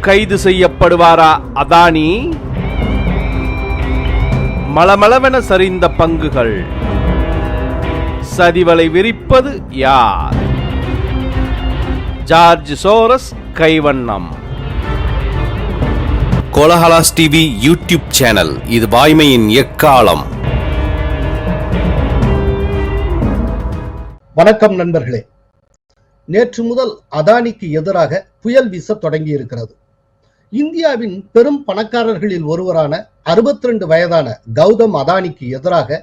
கைது செய்யப்படுவாரா? அதானி? மளமளவென சரிந்த பங்குகள். சதிவலை விரிப்பது யார்? ஜார்ஜ் சோரஸ் கைவண்ணம். கோலஹலாஸ் டிவி யூடியூப் சேனல் இது வாய்மையின் எக்காலம். வணக்கம் நண்பர்களே. நேற்று முதல் அதானிக்கு எதிராக புயல் வீச தொடங்கி இருக்கிறது இந்தியாவின் பெரும் பணக்காரர்களில் ஒருவரான 62 வயதான கௌதம் அதானிக்கு எதிராக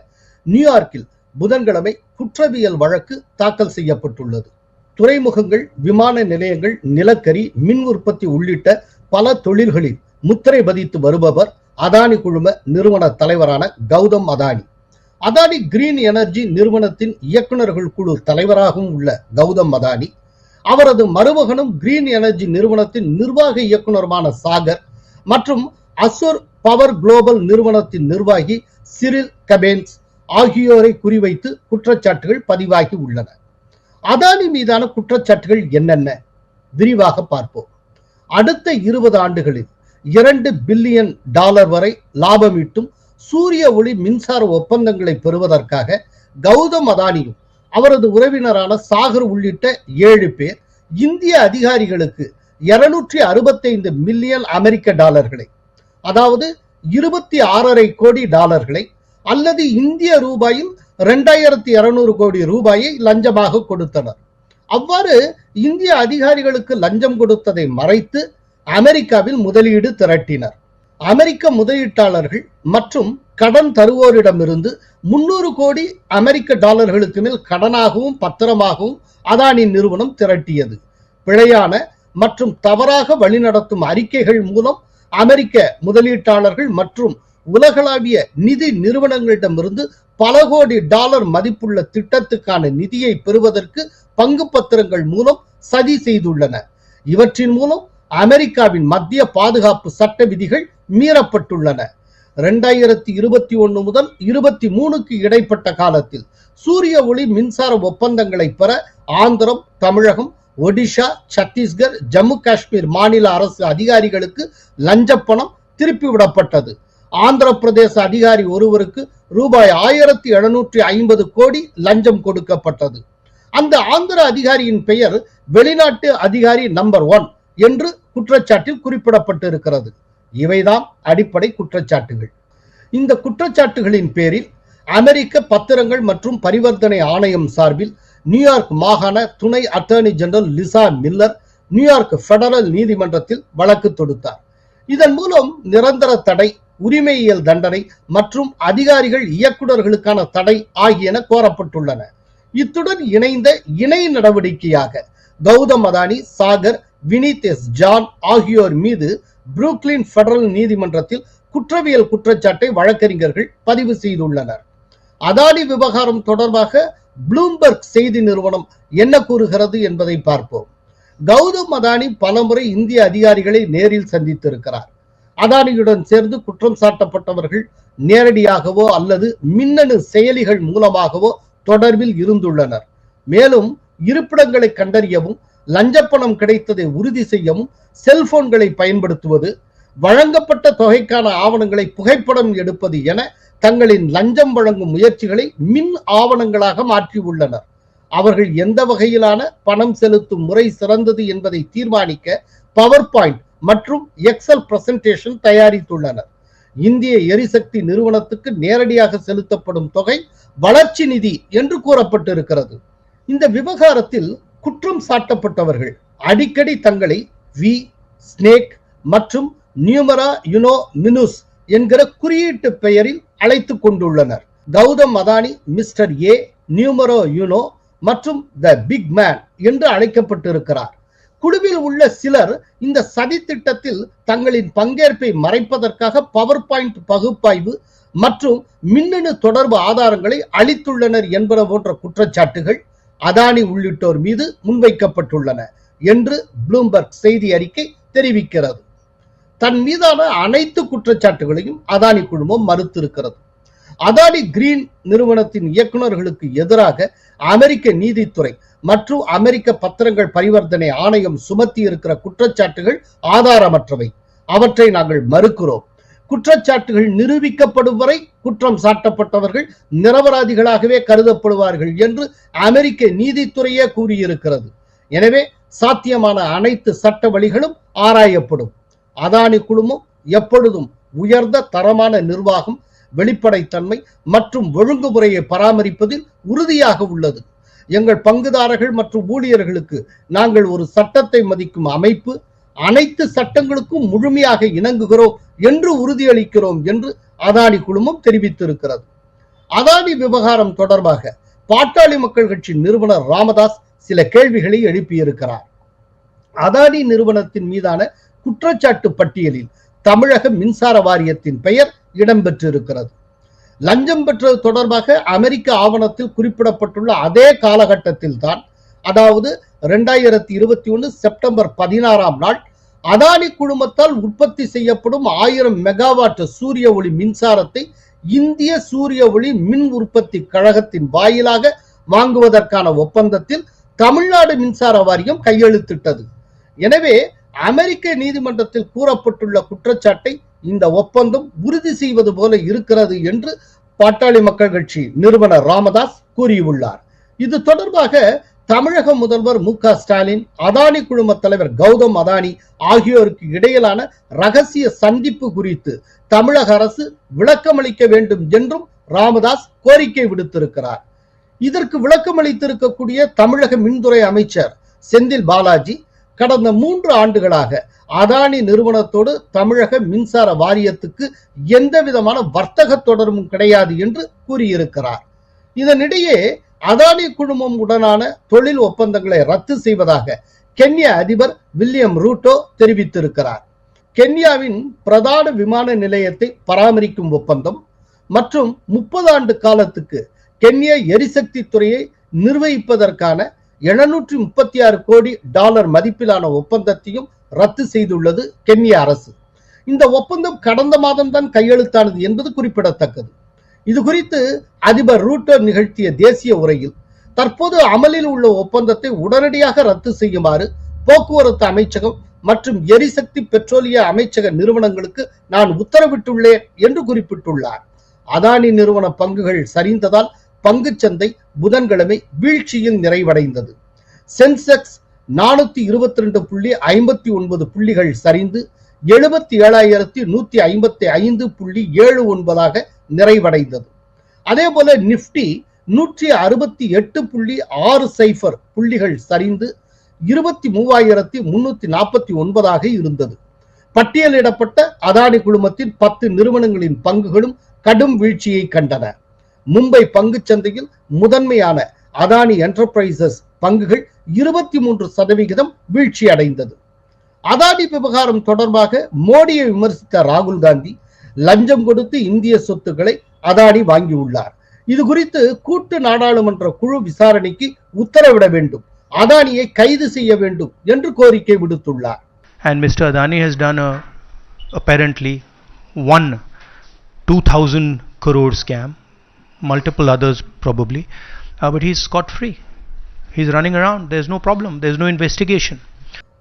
நியூயார்க்கில் புதன்கிழமை குற்றவியல் வழக்கு தாக்கல் செய்யப்பட்டுள்ளது. துறைமுகங்கள் விமான நிலையங்கள் நிலக்கரி மின் உற்பத்தி உள்ளிட்ட பல தொழில்களில் முத்திரை பதித்து வருபவர் அதானி குழும நிறுவன தலைவரான கௌதம் அதானி. அதானி கிரீன் எனர்ஜி நிறுவனத்தின் இயக்குநர்கள் குழு தலைவராகவும் உள்ள கௌதம் அதானி அவரது மருமகனும் கிரீன் எனர்ஜி நிறுவனத்தின் நிர்வாக இயக்குனருமான சாகர் மற்றும் அசுர் பவர் குளோபல் நிறுவனத்தின் நிர்வாகி சிரில் கபேன்ஸ் ஆகியோரை குறிவைத்து குற்றச்சாட்டுகள் பதிவாகி உள்ளன. அதானி மீதான குற்றச்சாட்டுகள் என்னென்ன? விரிவாக பார்ப்போம். அடுத்த இருபது ஆண்டுகளில் இரண்டு பில்லியன் டாலர் வரை லாபமீட்டும் சூரிய ஒளி மின்சார ஒப்பந்தங்களை பெறுவதற்காக கௌதம் அதானியும் அவரது உறவினரான சாகர் உள்ளிட்ட ஏழு பேர் இந்திய அதிகாரிகளுக்கு இருநூற்றி அறுபத்தைந்து மில்லியன் அமெரிக்க டாலர்களை அதாவது இருபத்தி ஆறரை கோடி டாலர்களை அல்லது இந்திய ரூபாயில் ரெண்டாயிரத்தி இருநூறு கோடி ரூபாயை லஞ்சமாக கொடுத்தனர். அவ்வாறு இந்திய அதிகாரிகளுக்கு லஞ்சம் கொடுத்ததை மறைத்து அமெரிக்காவில் முதலீடு திரட்டினர். அமெரிக்க முதலீட்டாளர்கள் மற்றும் கடன் தருவோரிடமிருந்து முன்னூறு கோடி அமெரிக்க டாலர்களுக்கு மேல் கடனாகவும் பத்திரமாகவும் அதானி நிறுவனம் திரட்டியது. பிழையான மற்றும் தவறாக வழிநடத்தும் அறிக்கைகள் மூலம் அமெரிக்க முதலீட்டாளர்கள் மற்றும் உலகளாவிய நிதி நிறுவனங்களிடமிருந்து பல கோடி டாலர் மதிப்புள்ள திட்டத்துக்கான நிதியை பெறுவதற்கு பங்கு பத்திரங்கள் மூலம் சதி செய்துள்ளன. இவற்றின் மூலம் அமெரிக்காவின் மத்திய பாதுகாப்பு சட்ட விதிகள் மீறப்பட்டுள்ளன. இரண்டாயிரத்தி இருபத்தி ஒன்று முதல் இருபத்தி மூணுக்கு இடைப்பட்ட காலத்தில் சூரிய ஒளி மின்சார ஒப்பந்தங்களை பெற ஆந்திரம் தமிழகம் ஒடிஷா சத்தீஸ்கர் ஜம்மு காஷ்மீர் மாநில அரசு அதிகாரிகளுக்கு லஞ்சப்பணம் பணம் திருப்பி விடப்பட்டது ஆந்திர பிரதேச அதிகாரி ஒருவருக்கு ரூபாய் ஆயிரத்தி எழுநூற்றி ஐம்பது கோடி லஞ்சம் கொடுக்கப்பட்டது. அந்த ஆந்திர அதிகாரியின் பெயர் வெளிநாட்டு அதிகாரி நம்பர் ஒன். என்று குற்றச்சாட்டில் குறிப்பிடப்பட்டிருக்கிறது. இவைதான் அடிப்படை குற்றச்சாட்டுகள். இந்த குற்றச்சாட்டுகளின் பேரில் அமெரிக்க பத்திரங்கள் மற்றும் பரிவர்த்தனை ஆணையம் சார்பில் நியூயார்க் மாகாண துணை attorney general Lisa Miller New York federal நீதிமன்றத்தில் வழக்கு தொடுத்தார். இதன் மூலம் நிரந்தர தடை உரிமையியல் தண்டனை மற்றும் அதிகாரிகள் இயக்குநர்களுக்கான தடை ஆகியன கோரப்பட்டுள்ளன. இத்துடன் இணைந்த இணை நடவடிக்கையாக கௌதம் அதானி சாகர் வினிதேஸ் ஜான் ஆகியோர் மீது புரூக்லின் பெடரல் நீதிமன்றத்தில் குற்றவியல் குற்றச்சாட்டை வழக்கறிஞர்கள் பதிவு செய்துள்ளனர். அதானி விவகாரம் தொடர்பாக ப்ளூம்பர்க் செய்தி நிறுவனம் என்ன கூறுகிறது என்பதை பார்ப்போம். கௌதம் அதானி பலமுறை இந்திய அதிகாரிகளை நேரில் சந்தித்திருக்கிறார். அதானியுடன் சேர்ந்து குற்றம் சாட்டப்பட்டவர்கள் நேரடியாகவோ அல்லது மின்னணு செயலிகள் மூலமாகவோ தொடர்பில் இருந்துள்ளனர். மேலும் இருப்பிடங்களை கண்டறியவும் லஞ்சப்பணம் கிடைத்ததை உறுதி செய்யவும் செல்போன்களை பயன்படுத்துவது வழங்கப்பட்ட தொகைக்கான ஆவணங்களை புகைப்படம் எடுப்பது என தங்களின் லஞ்சம் வழங்கும் முயற்சிகளை மின் ஆவணங்களாக மாற்றியுள்ளனர் அவர்கள் எந்த வகையிலான பணம் செலுத்தும் முறை சிறந்தது என்பதை தீர்மானிக்க பவர் பாயிண்ட் மற்றும் எக்ஸல் பிரசன்டேஷன் தயாரித்துள்ளனர். இந்திய எரிசக்தி நிறுவனத்துக்கு நேரடியாக செலுத்தப்படும் தொகை வளர்ச்சி நிதி என்று கூறப்பட்டிருக்கிறது. இந்த விவகாரத்தில் குற்றம் சாட்டப்பட்டவர்கள். அடிக்கடி தங்களை வி ஸ்னேக் மற்றும் நியூமரா யுனோ மினுஸ் என்கிற குறியீட்டு பெயரில் அழைத்துக் கொண்டுள்ளனர். Gautam Adani mister A numero uno மற்றும் த பிக் மேன் என்று அழைக்கப்பட்டிருக்கிறார். குழுவில் உள்ள சிலர் இந்த சதி திட்டத்தில் தங்களின் பங்கேற்பை மறைப்பதற்காக பவர் பாயிண்ட் பகுப்பாய்வு மற்றும் மின்னணு தொடர்பு ஆதாரங்களை அளித்துள்ளனர் என்பன போன்ற குற்றச்சாட்டுகள் அதானி உள்ளிட்டோர் மீது முன்வைக்கப்பட்டுள்ளன என்று ப்ளூம்பர்க் செய்தி அறிக்கை தெரிவிக்கிறது. தன் மீதான அனைத்து குற்றச்சாட்டுகளையும் அதானி குழுமம் மறுத்திருக்கிறது. அதானி கிரீன் நிறுவனத்தின் இயக்குநர்களுக்கு எதிராக அமெரிக்க நீதித்துறை மற்றும் அமெரிக்க பத்திரங்கள் பரிவர்த்தனை ஆணையம் சுமத்தி இருக்கிற குற்றச்சாட்டுகள் ஆதாரமற்றவை. அவற்றை நாங்கள் மறுக்கிறோம். குற்றச்சாட்டுகள் நிரூபிக்கப்படும் வரை குற்றம் சாட்டப்பட்டவர்கள் நிரபராதிகளாகவே கருதப்படுவார்கள் என்று அமெரிக்க நீதித்துறையே கூறியிருக்கிறது. எனவே சாத்தியமான அனைத்து சட்ட வழிகளும் ஆராயப்படும். அதானி குழுமம் எப்பொழுதும் உயர்ந்த தரமான நிர்வாகம் வெளிப்படைத்தன்மை மற்றும் ஒழுங்குமுறையை பராமரிப்பதில் உறுதியாக உள்ளது. எங்கள் பங்குதாரர்கள் மற்றும் ஊழியர்களுக்கு நாங்கள் ஒரு சட்டத்தை மதிக்கும் அமைப்பு அனைத்து சட்டங்களுக்கும் முழுமையாக இணங்குகிறோம் என்று உறுதியளிக்கிறோம் என்று அதானி குழுமம் தெரிவித்திருக்கிறது. அதானி விவகாரம் தொடர்பாக பாட்டாளி மக்கள் கட்சி நிறுவனர் ராமதாஸ் சில கேள்விகளை எழுப்பியிருக்கிறார். அதானி நிறுவனத்தின் மீதான குற்றச்சாட்டு பட்டியலில் தமிழக மின்சார வாரியத்தின் பெயர் இடம்பெற்றிருக்கிறது. லஞ்சம் பெற்றது தொடர்பாக அமெரிக்க ஆவணத்தில் குறிப்பிடப்பட்டுள்ள அதே காலகட்டத்தில் தான் அதாவது இரண்டாயிரத்தி இருபத்தி ஒன்று செப்டம்பர் பதினாறாம் நாள் அதானி குழுமத்தால் உற்பத்தி செய்யப்படும் ஆயிரம் மெகாவாட் சூரிய ஒளி மின்சாரத்தை இந்திய சூரிய ஒளி மின் உற்பத்தி கழகத்தின் வாயிலாக வாங்குவதற்கான ஒப்பந்தத்தில் தமிழ்நாடு மின்சார வாரியம் கையெழுத்திட்டது. எனவே அமெரிக்க நீதிமன்றத்தில் கூறப்பட்டுள்ள குற்றச்சாட்டை இந்த ஒப்பந்தம் உறுதி செய்வது போல இருக்கிறது என்று பாட்டாளி மக்கள் கட்சி நிறுவனர் ராமதாஸ் கூறியுள்ளார். இது தொடர்பாக தமிழக முதல்வர் மு ஸ்டாலின் அதானி குழும தலைவர் கௌதம் அதானி ஆகியோருக்கு இடையிலான ரகசிய சந்திப்பு குறித்து தமிழக அரசு விளக்கமளிக்க வேண்டும் என்றும் ராமதாஸ் கோரிக்கை விடுத்திருக்கிறார். இதற்கு விளக்கமளித்திருக்கக்கூடிய தமிழக மின்துறை அமைச்சர் செந்தில் பாலாஜி கடந்த மூன்று ஆண்டுகளாக அதானி நிறுவனத்தோடு தமிழக மின்சார வாரியத்துக்கு எந்த விதமான வர்த்தக தொடர்பும் கிடையாது என்று கூறியிருக்கிறார். இதனிடையே அதானி குழுமம் உடனான தொழில் ஒப்பந்தங்களை ரத்து செய்வதாக கென்யா அதிபர் வில்லியம் ரூட்டோ தெரிவித்திருக்கிறார். கென்யாவின் பிரதான விமான நிலையத்தை பராமரிக்கும் ஒப்பந்தம் மற்றும் முப்பது ஆண்டு காலத்துக்கு கென்ய எரிசக்தி துறையை நிர்வகிப்பதற்கான எழுநூற்றி முப்பத்தி ஆறு கோடி டாலர் மதிப்பிலான ஒப்பந்தத்தையும் ரத்து செய்துள்ளது கென்ய அரசு. இந்த ஒப்பந்தம் கடந்த மாதம்தான் கையெழுத்தானது என்பது குறிப்பிடத்தக்கது. இது குறித்து அதிபர் ரூட்டோ நிகழ்த்திய தேசிய உரையில் தற்போது அமலில் உள்ள ஒப்பந்தத்தை உடனடியாக ரத்து செய்யுமாறு போக்குவரத்து அமைச்சகம் மற்றும் எரிசக்தி பெட்ரோலிய அமைச்சக நிறுவனங்களுக்கு நான் உத்தரவிட்டுள்ளேன் என்று குறிப்பிட்டுள்ளார். அதானி நிறுவன பங்குகள் சரிந்ததால் பங்குச்சந்தை புதன்கிழமை வீழ்ச்சியில் நிறைவடைந்தது. சென்செக்ஸ் நானூத்தி இருபத்தி ரெண்டு புள்ளி ஐம்பத்தி ஒன்பது புள்ளிகள் சரிந்து எழுபத்தி ஏழாயிரத்தி நூத்தி ஐம்பத்தி ஐந்து புள்ளி ஏழு ஒன்பதாக நிறைவடைந்தது. அதே போல நிப்டி நூற்றி அறுபத்தி எட்டு புள்ளி ஆறு சைஃபர் புள்ளிகள் சரிந்து இருபத்தி மூவாயிரத்தி முன்னூத்தி நாற்பத்தி ஒன்பதாக இருந்தது. பட்டியலிடப்பட்ட அதானி குழுமத்தின் பத்து நிறுவனங்களின் பங்குகளும் கடும் வீழ்ச்சியை கண்டன. மும்பை பங்கு சந்தையில் முதன்மையான அதானி என்டர்பிரைசஸ் பங்குகள் இருபத்தி மூன்று சதவிகிதம் வீழ்ச்சி அடைந்தது அதானி விவகாரம் தொடர்பாக மோடியை விமர்சித்த ராகுல் காந்தி லஞ்சம் கொடுத்து இந்திய சொத்துக்களை அதானி வாங்கியுள்ளார் இது குறித்து கூட்டு நாடாளுமன்ற குழு விசாரணைக்கு உத்தரவிட வேண்டும் அதானியை கைது செய்ய வேண்டும் என்று கோரிக்கை விடுத்துள்ளார் and Mr. Adani has done a apparently one 2000 crore scam, multiple others probably, uh, but he's scot free. He's running around. There's no problem. There's no investigation.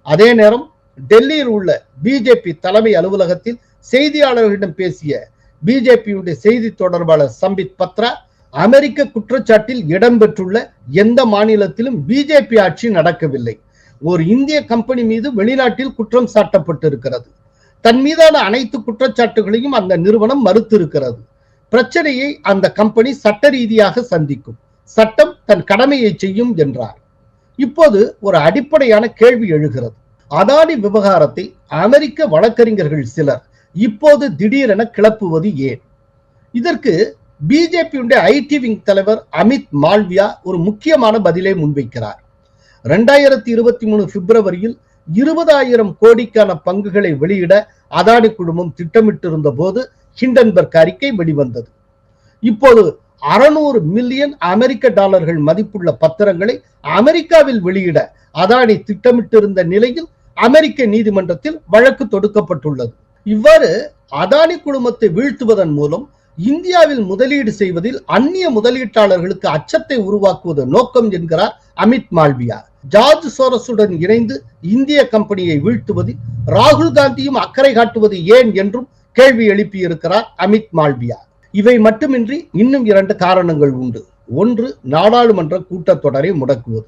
அதே நேரம் டெல்லியில் உள்ள பிஜேபி தலைமை அலுவலகத்தில் செய்தியாளர்களிடம் பேசிய பிஜேபியுடைய செய்தி தொடர்பாளர் சம்பித் பத்ரா அமெரிக்க குற்றச்சாட்டில் இடம்பெற்றுள்ள எந்த மாநிலத்திலும் பிஜேபி ஆட்சி நடக்கவில்லை. ஒரு இந்திய கம்பெனி மீது வெளிநாட்டில் குற்றம் சாட்டப்பட்டிருக்கிறது. தன் மீதான அனைத்து குற்றச்சாட்டுகளையும் அந்த நிறுவனம் மறுத்திருக்கிறது. பிரச்சனையை அந்த கம்பெனி சட்ட ரீதியாக சந்திக்கும். சட்டம் தன் கடமையை செய்யும் என்றார். இப்போது ஒரு அடிப்படையான கேள்வி எழுகிறது. அதானி விவகாரத்தை அமெரிக்க வழக்கறிஞர்கள் சிலர் இப்போது திடீரென கிளப்புவது ஏன்? இதற்கு பிஜேபியுடைய ஐடி விங் தலைவர் அமித் மால்வியா ஒரு முக்கியமான பதிலை முன்வைக்கிறார். ரெண்டாயிரத்தி இருபத்தி மூணு பிப்ரவரியில் இருபதாயிரம் கோடிக்கான பங்குகளை வெளியிட அதானி குழுமம் திட்டமிட்டிருந்த போது ஹிண்டன்பர்க் அறிக்கை வெளிவந்தது. இப்போது அறுநூறு மில்லியன் அமெரிக்க டாலர்கள் மதிப்புள்ள பத்திரங்களை அமெரிக்காவில் வெளியிட அதானி திட்டமிட்டிருந்த நிலையில் அமெரிக்க நீதிமன்றத்தில் வழக்கு தொடுக்கப்பட்டுள்ளது. இவ்வாறு அதானி குழுமத்தை வீழ்த்துவதன் மூலம் இந்தியாவில் முதலீடு செய்வதில் அந்நிய முதலீட்டாளர்களுக்கு அச்சத்தை உருவாக்குவது நோக்கம் என்கிறார் அமித் மால்வியா ஜார்ஜ் சோரஸுடன் இணைந்து இந்திய கம்பெனியை வீழ்த்துவதில் ராகுல் காந்தியும் அக்கறை காட்டுவது ஏன் என்றும் கேள்வி எழுப்பியிருக்கிறார் அமித் மால்வியா இவை மட்டுமின்றி இன்னும் இரண்டு காரணங்கள் உண்டு. ஒன்று நாடாளுமன்ற கூட்டத்தொடரை முடக்குவது.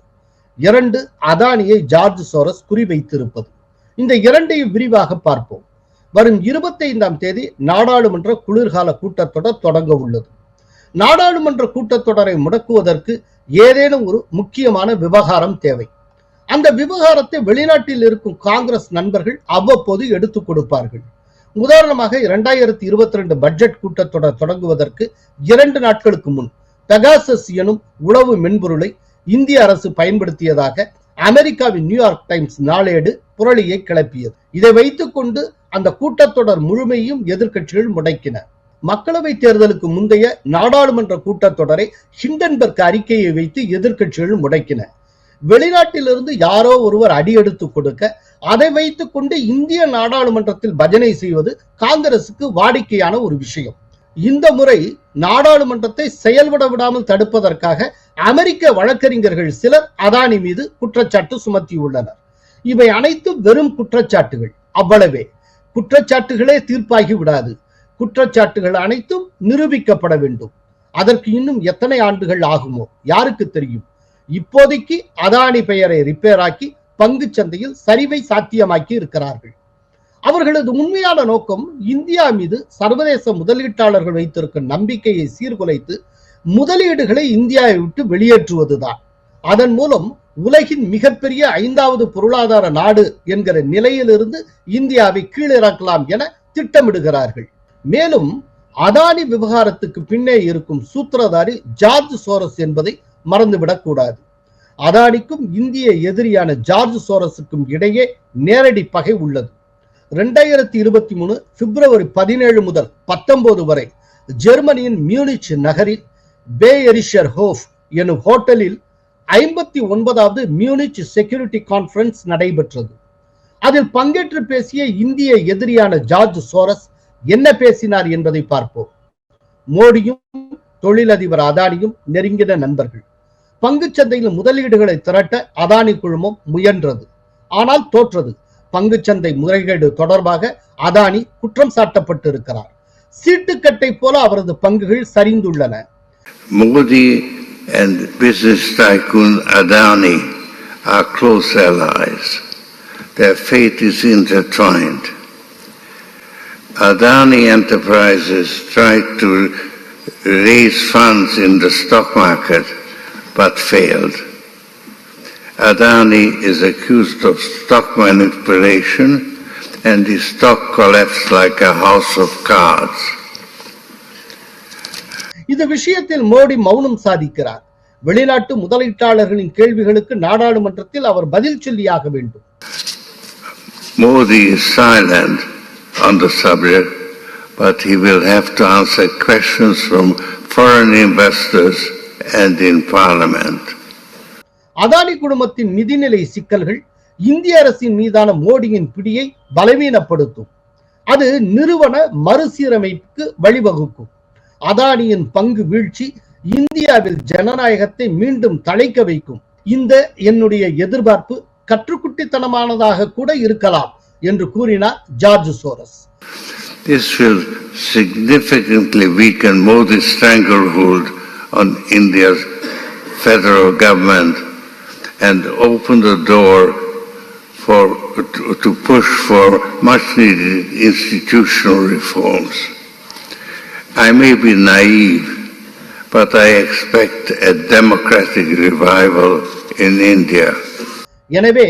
இரண்டு அதானியை ஜார்ஜ் சோரஸ் குறிவைத்திருப்பது. இந்த இரண்டையும் விரிவாக பார்ப்போம். வரும் இருபத்தைந்தாம் தேதி நாடாளுமன்ற குளிர்கால கூட்டத்தொடர் தொடங்க உள்ளது. நாடாளுமன்ற கூட்டத்தொடரை முடக்குவதற்கு ஏதேனும் ஒரு முக்கியமான விவகாரம் தேவை. அந்த விவகாரத்தை வெளிநாட்டில் இருக்கும் காங்கிரஸ் நண்பர்கள் அவ்வப்போது எடுத்துக் கொடுப்பார்கள். உதாரணமாக இரண்டாயிரத்தி இருபத்தி ரெண்டு பட்ஜெட் கூட்டத்தொடர் தொடங்குவதற்கு இரண்டு நாட்களுக்கு முன் பெகாசஸ் எனும் உளவு மென்பொருளை இந்திய அரசு பயன்படுத்தியதாக அமெரிக்காவின் நியூயார்க் டைம்ஸ் நாளேடு புரளியை கிளப்பியது. இதை வைத்துக்கொண்டு அந்த கூட்டத்தொடர் முழுமையும் எதிர்கட்சிகள் முடக்கின. மக்களவை தேர்தலுக்கு முந்தைய நாடாளுமன்ற கூட்டத்தொடரை ஹிண்டன்பர்க் அறிக்கையை வைத்து எதிர்கட்சிகள் முடக்கின. வெளிநாட்டிலிருந்து யாரோ ஒருவர் அடியெடுத்து கொடுக்க அதை வைத்துக் கொண்டு இந்திய நாடாளுமன்றத்தில் பஜனை செய்வது காங்கிரசுக்கு வாடிக்கையான ஒரு விஷயம். இந்த முறை நாடாளுமன்றத்தை செயல்பட விடாமல் தடுப்பதற்காக அமெரிக்க வழக்கறிஞர்கள் சிலர் அதானி மீது குற்றச்சாட்டு சுமத்தியுள்ளனர். இவை அனைத்தும் வெறும் குற்றச்சாட்டுகள். அவ்வளவே. குற்றச்சாட்டுகளே தீர்ப்பாகி விடாது. குற்றச்சாட்டுகள் அனைத்தும் நிரூபிக்கப்பட வேண்டும். அதற்கு இன்னும் எத்தனை ஆண்டுகள் ஆகுமோ? யாருக்கு தெரியும்? இப்போதைக்கு அதானி பெயரை ரிப்பேர் ஆக்கி பங்கு சந்தையில் சரிவை சாத்தியமாக்கி இருக்கிறார்கள். அவர்களது உண்மையான நோக்கம் இந்தியா மீது சர்வதேச முதலீட்டாளர்கள் வைத்திருக்கும் நம்பிக்கையை சீர்குலைத்து முதலீடுகளை இந்தியாவை விட்டு வெளியேற்றுவதுதான். அதன் மூலம் உலகின் மிகப்பெரிய ஐந்தாவது பொருளாதார நாடு என்கிற நிலையிலிருந்து இந்தியாவை கீழிறக்கலாம் என திட்டமிடுகிறார்கள். மேலும் அதானி விவகாரத்துக்கு பின்னே இருக்கும் சூத்திரதாரி ஜார்ஜ் சோரஸ் என்பதை மறந்துவிடக்கூடாது அதானிக்கும் இந்திய எதிரியான ஜார்ஜ் சோரஸுக்கும் இடையே நேரடி பகை உள்ளது. ரெண்டாயிரத்தி இருபத்தி மூணு பிப்ரவரி பதினேழு முதல் பத்தொன்பது வரை ஜெர்மனியின் மியூனிச் நகரில் பே எரிஷர் ஹோஃப் எனும் ஹோட்டலில் ஐம்பத்தி ஒன்பதாவது மியூனிச் செக்யூரிட்டி கான்பரன்ஸ் நடைபெற்றது. அதில் பங்கேற்று பேசிய இந்திய எதிரியான ஜார்ஜ் சோரஸ் என்ன பேசினார் என்பதை பார்ப்போம். மோடியும் தொழிலதிபர் அதானியும் நெருங்கின நண்பர்கள். பங்கு சந்தையில் முதலீடுகளை திரட்ட அதானி குழுமம் முயன்றது. ஆனால் தோற்றது. பங்குச்சந்தை முறைகேடு தொடர்பாக அதானி குற்றம் சாட்டப்பட்டிருக்கிறார் சீட்டுக்கட்டை போல அவரது பங்குகள் சரிந்துள்ளன Modi and business tycoon Adani are close allies. Their fate is intertwined. Adani Enterprises tried to raise funds in the stock market but failed. Adani is accused of stock manipulation and his stock collapsed like a house of cards. இந்த விஷயத்தில் மோடி மௌனம் சாதிக்கிறார் வெளிநாட்டு முதலீட்டாளர்களின் கேள்விகளுக்கு நாடாளுமன்றத்தில் அவர் பதில் சொல்லியாக வேண்டும் Modi is silent on the subject, but he will have to answer questions from foreign investors and in parliament. Adani குழுமத்தின் நிதிநிலை சிக்கல்கள் இந்திய அரசின் மீதான மோடியின் பிடியை பலவீனப்படுத்தும். அது நிறுவன மறுசீரமைப்புக்கு வழிவகுக்கும். அதானியின் பங்கு வீழ்ச்சி இந்தியாவில் ஜனநாயகத்தை மீண்டும் தழைக்க வைக்கும். இந்த என்னுடைய எதிர்பார்ப்பு கற்றுக்குட்டித்தனமானதாக கூட இருக்கலாம் என்று கூறினார் George Soros. This will significantly weaken Modi's stranglehold on India's federal government. And open the door for, to, to push for much needed institutional reforms. I may be naive, but I expect a democratic revival in India. எனவே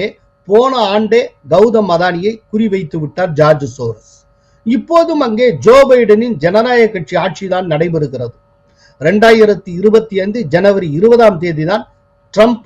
போன ஆண்டே கௌதம் அதானியை குறிவைத்து விட்டார் George Soros இப்போதும் அங்கே Joe பைடனின் ஜனநாயக கட்சி ஆட்சிதான் நடைபெறுகிறது ரெண்டாயிரத்தி இருபத்தி ஐந்து ஜனவரி இருபதாம் தேதி தான் ட்ரம்ப்